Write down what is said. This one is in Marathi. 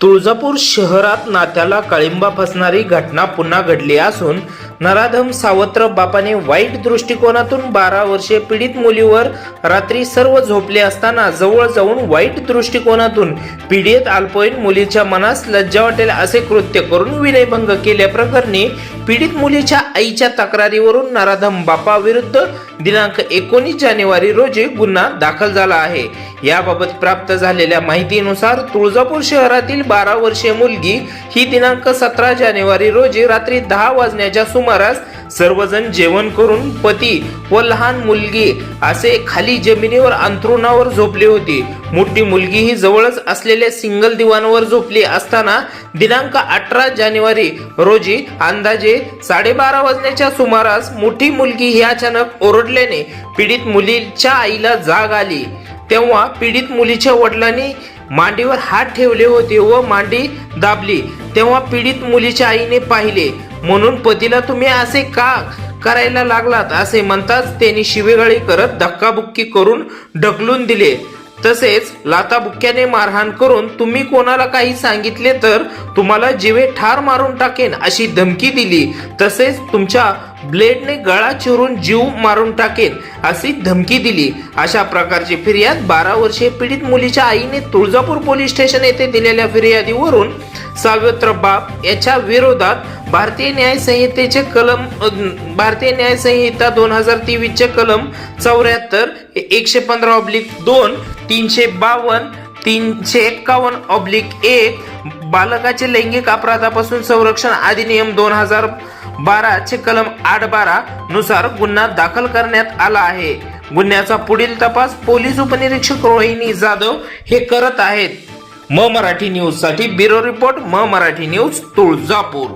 तुळजापूर शहरात नात्याला काळिंबा फसणारी घटना पुन्हा घडली असून नराधम सावत्र बापाने वाईट दृष्टिकोनातून बारा वर्षे पीडित मुलीवर रात्री सर्व झोपले असताना जवळ जाऊन वाईट दृष्टिकोनातून पीडित अल्पवयीन मुलीच्या मनास लज्जा वाटेल असे कृत्य करून विनयभंग केल्याप्रकरणी पीडित मुलीच्या आईच्या तक्रारीवरून नराधम बापाविरुद्ध दिनांक एकोणीस जानेवारी रोजी गुन्हा दाखल झाला आहे. याबाबत प्राप्त झालेल्या माहितीनुसार तुळजापूर शहरातील बारा वर्षीय मुलगी ही दिनांक सतरा जानेवारी रोजी रात्री दहा वाजण्याच्या सुमारास सर्वजण जेवण करून पती व लहान मुलगी असे खाली जमिनीवर अंथरुणावर झोपली होती. मोठी मुलगी ही जवळच असलेल्या सिंगल दिवाणवर झोपली असताना दिनांक अठरा जानेवारी रोजी अंदाजे साडेबारा वाजण्याच्या सुमारास मोठी मुलगी ही अचानक ओरडल्याने पीडित मुलीच्या आईला जाग आली. तेव्हा पीडित मुलीच्या वडिलांनी मांडीवर हात ठेवले होते व मांडी दाबली. तेव्हा पीडित मुलीच्या आईने पाहिले म्हणून पतीला तुम्ही असे का करायला लागलात? असे म्हणताच त्यांनी शिवेगाळी करत धक्काबुक्की करून ढकलून दिले. तसेच लाताबुक्क्याने मारहाण करून तुम्ही कोणाला काही सांगितले तर तुम्हाला जीवे ठार मारून टाकेन अशी धमकी दिली. तसेच तुमच्या ब्लेडने गळा चिरून जीव मारून टाकेन अशी धमकी दिली. अशा प्रकारची फिर्याद बारा वर्षीय पीडित मुलीच्या आईने तुळजापूर पोलीस स्टेशन येथे दिलेल्या फिर्यादीवरून सावत्र बाप याच्या विरोधात भारतीय न्याय संहितेचे कलम भारतीय न्याय संहिता दोन हजार तेवीसचे कलम चौऱ्याहत्तर एकशे पंधरा ऑब्लिक दोन तीनशे बावन्न तीनशे एक्कावन्न ऑब्लिक एक बालकाचे लैंगिक अपराधापासून संरक्षण अधिनियम दोन हजार बाराचे कलम आठ बारा नुसार गुन्हा दाखल करण्यात आला आहे. गुन्ह्याचा पुढील तपास पोलीस उपनिरीक्षक रोहिणी जाधव हे करत आहेत. म मराठी न्यूजसाठी ब्युरो रिपोर्ट म मराठी न्यूज तुळजापूर.